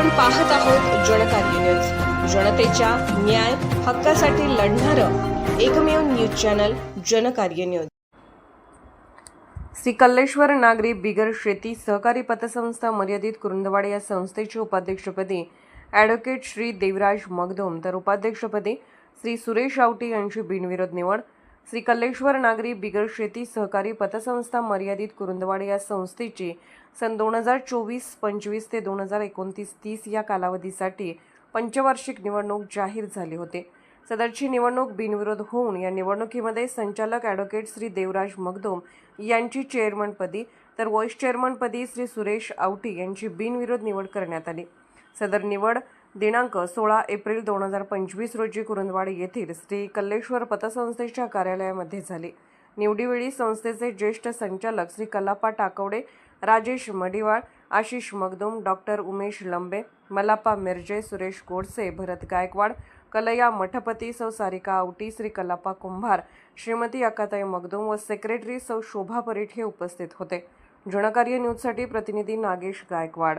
आपण पाहत आहोत जनकार्य न्यूज जनतेच्या न्याय हक्कासाठी लढणारं एकमेव news channel Janakarya news Shri Kalleshwar नागरी बिगर शेती सहकारी पतसंस्था मर्यादित कुरुंदवाड या संस्थेचे उपाध्यक्षपदी ॲडव्होकेट श्री देवराज मगदोम तर उपाध्यक्षपदी श्री सुरेश आवटी यांची बिनविरोध निवड श्री कल्लेश्वर नागरी बिगर शेती सहकारी पतसंस्था मर्यादित कुरुंदवाड या संस्थेची सन दोन हजार चोवीस पंचवीस ते दोन हजार एकोणतीस तीस या कालावधीसाठी पंचवार्षिक निवडणूक जाहीर झाली होती. सदरची निवडणूक बिनविरोध होऊन या निवडणुकीमध्ये संचालक ॲडव्होकेट श्री देवराज मगदोम यांची चेअरमनपदी तर व्हाईस चेअरमनपदी श्री सुरेश आवटी यांची बिनविरोध निवड करण्यात आली. सदर निवड दिनांक सोळा एप्रिल दोन हजार पंचवीस रोजी कुरुंदवाड येथील श्री कल्लेश्वर पतसंस्थेच्या कार्यालयामध्ये झाली. निवडीवेळी संस्थेचे ज्येष्ठ संचालक श्री कलापा टाकवडे राजेश मडिवाळ आशिष मगदुम डॉक्टर उमेश लंबे मलापा मिरजे सुरेश गोडसे भरत गायकवाड कलया मठपती सौ सारिका आवटी श्री कलापा कुंभार श्रीमती अकाताई मगदुम व सेक्रेटरी सौ शोभा परीठ हे उपस्थित होते. जनकार्य न्यूजसाठी प्रतिनिधी नागेश गायकवाड.